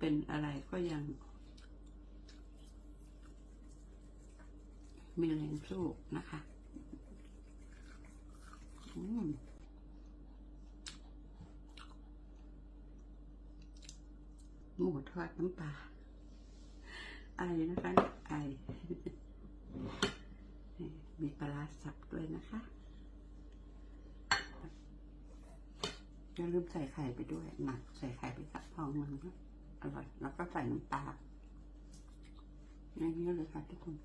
เป็นอะไรก็ยังมีแรงสู้นะคะอืมหมูทอดน้ำปลาไอนะคะไอมีปลาสับด้วยนะคะ อย่าลืมใส่ไข่ไปด้วย หมักใส่ไข่ไปสักฟองหนึงนะ อร่อย แล้วก็ใส่น้ำปลาอย่างนี้เลยค่ะทุกคน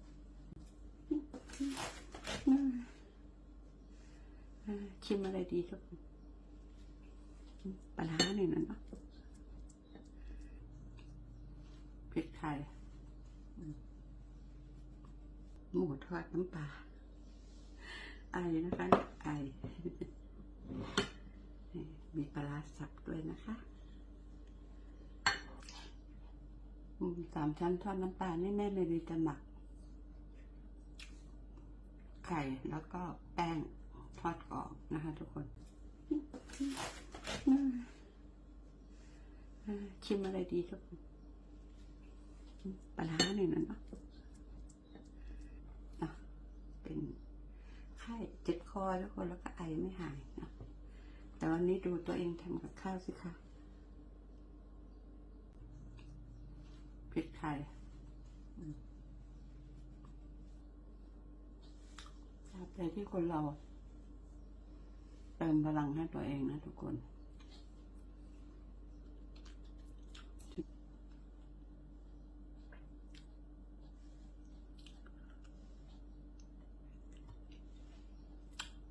ชิมอะไรดีทุกคนปลาร้าหนึ่งนะเนาะพริกไทยหมูทอดน้ำปลาไอนะคะไก่มีปลาร้าสับด้วยนะคะอืม สามชั้นทอดน้ำปลานี่แม่ไม่ได้จะหมัก ไข่แล้วก็แป้งทอดกรอบนะคะ ทุกคน ชิมอะไรดีทุกคนปลาหนึ่งนะเนาะเป็นไข้เจ็บคอทุกคนแล้วก็ไอไม่หายนะแต่วันนี้ดูตัวเองทำกับข้าวสิคะ พริกไทยตราบใดที่คนเรา เติมพลังให้ตัวเองนะทุกคน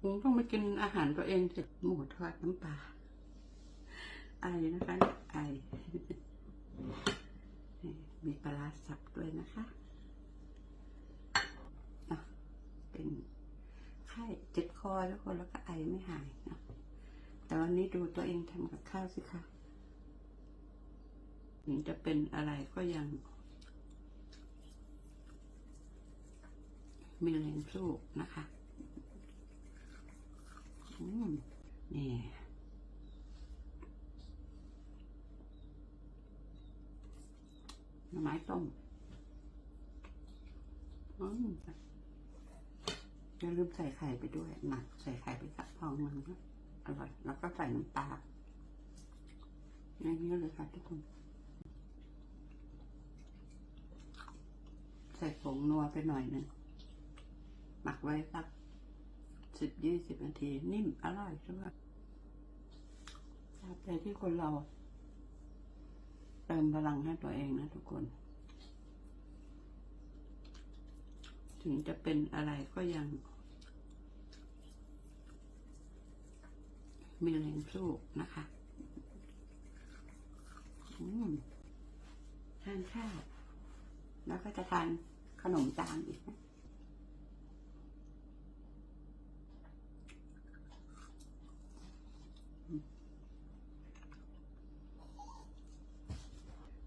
ผมต้องมากินอาหารตัวเองเสร็จหมูทอดน้ำปลาไอนะคะไก่ มีปลาสับด้วยนะคะอะเป็นไข้เจ็บคอแล้วคนแล้วก็ไอไม่หายนะแต่วันนี้ดูตัวเองทำกับข้าวสิคะถึงจะเป็นอะไรก็ยัง มีแรงสู้นะคะ อืมนี่หน่อ ไม้ต้มอย่าลืมใส่ไข่ไปด้วยหมักใส่ไข่ไปสักฟองหนึงนะอร่อย แล้วก็ใส่น้ำปลาอย่างนี้เลยค่ะทุกคน ใส่ผงนัวไปหน่อยหนึ่งหมักไว้สักสิบยี่สิบนาที นิ่มอร่อยใช่ไหมตราบใดที่คนเรา เติมพลังให้ตัวเองนะทุกคน ถึงจะเป็นอะไรก็ยัง มีแรงสู้นะคะทานข้าวแล้วก็จะทานขนมตามอีกนะ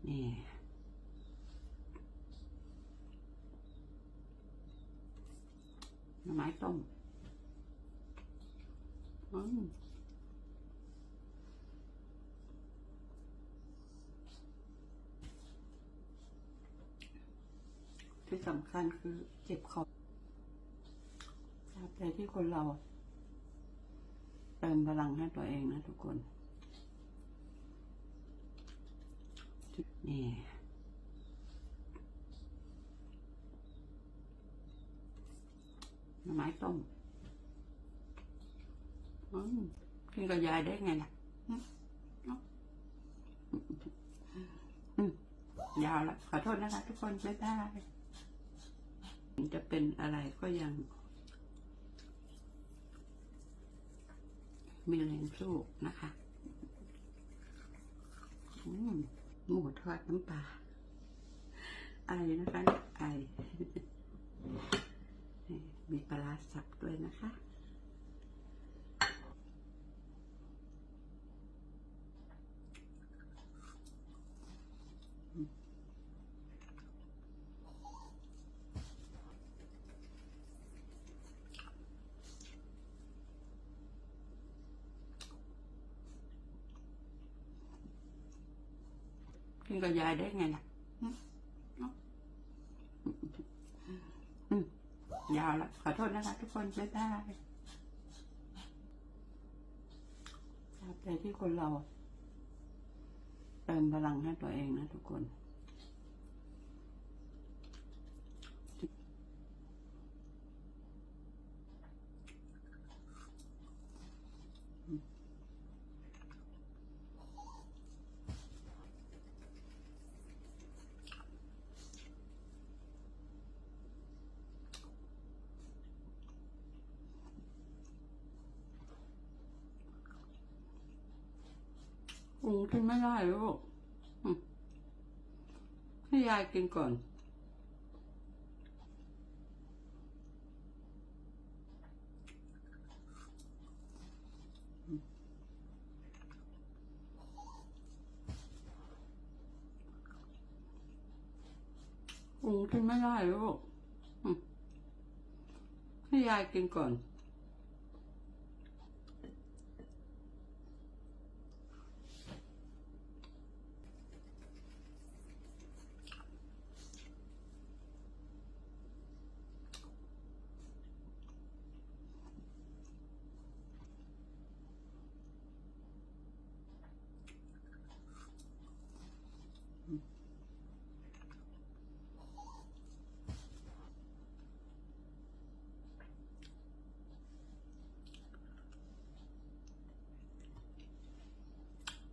นี่หน่อไม้ต้มอืมที่สำคัญคือเจ็บคอตราบใดที่คนเรา เติมพลังให้ตัวเองนะทุกคน นี่หน่อไม้ต้มอืมกินกับยายได้ไงนะยาวละขอโทษนะคะทุกคนไม่ได้จะเป็นอะไรก็ยัง มีแรงสู้นะคะ อืม หมูทอดน้ำปลาไอนะคะไอมีปลาร้าสับด้วยนะคะ กินกับยายได้ไงนะยาวละขอโทษนะคะทุกคนบ๊ายบายตราบใดที่คนเราเติมพลังให้ตัวเองนะทุกคน อุงกินไม่ได้ลูกอืมให้ยายกินก่อนอุงกินไม่ได้ลูกอืมให้ยายกินก่อน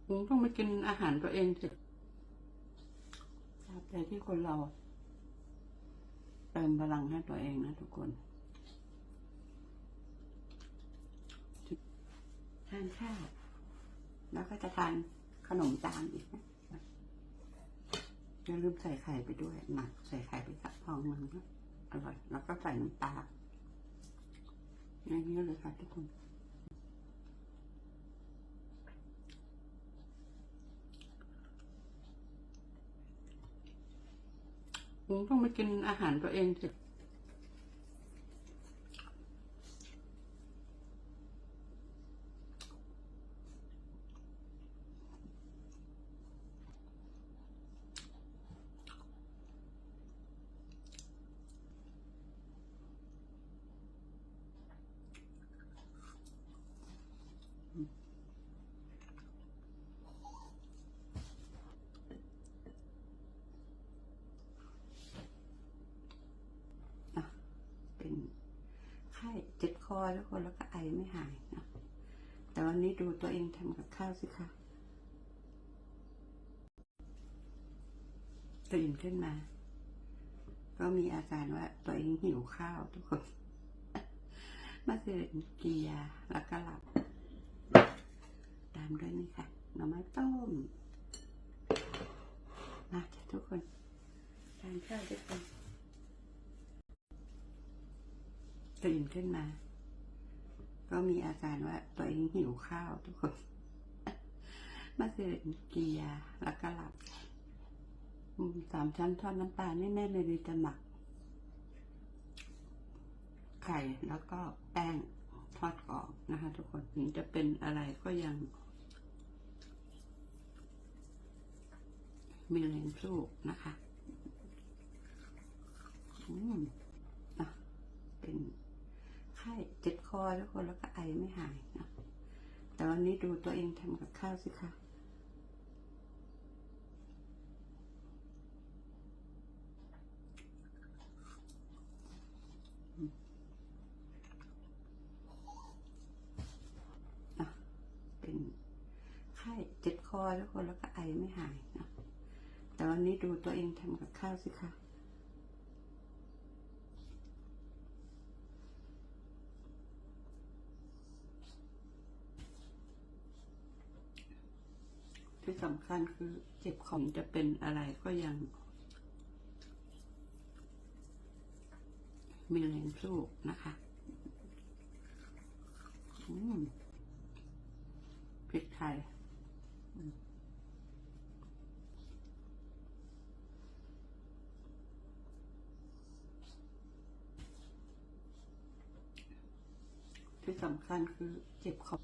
ผมต้องไปกินอาหารตัวเองสิตราบใดที่คนเราเติมพลังให้ตัวเองนะทุกคนทานข้าวแล้วก็จะทานขนมตามอีกนะอย่าลืมใส่ไข่ไปด้วยหมักใส่ไข่ไปสักฟองหนึงนะอร่อย แล้วก็ใส่น้ำตาลอย่างนี้เลยค่ะทุกคน ผมต้องไปกินอาหารตัวเองสิ เป็นไข้ คอทุกคนแล้วก็ไอไม่หายนะแต่วันนี้ดูตัวเองทำกับข้าวสิคะตื่นขึ้นมา ก็มีอาการว่าตัวเองหิวข้าวทุกคนเมื่อคืนกินยาแล้วก็หลับ ตามด้วยนี่ค่ะหน่อไม้ต้มมาทุกคนทานข้าวด้วยกันตื่นขึ้นมา ก็มีอาการว่าตัวเองหิวข้าวทุกคนเมื่อคืนกินยาแล้วก็หลับสามชั้นทอดน้ำปลานี่แม่เลยจะหมัก ไข่แล้วก็แป้งทอดกรอบนะคะทุกคนถึงจะเป็นอะไรก็ยัง มีแรงสู้นะคะ อืมอะเป็นไข้เจ็บค อทุกคนแล้วก็ไอไม่หายนะแต่วันนี้ดูตัวเองทำกับข้าวสิคะเป็นไข้เจ็บคอทุกคนแล้วก็ไอไม่หายนะแต่วันนี้ดูตัวเองทำกับข้าวสิคะ ที่สำคัญคือเจ็บของจะเป็นอะไรก็ยัง มีแรงสู้นะคะพริกไทยที่สำคัญคือเจ็บของ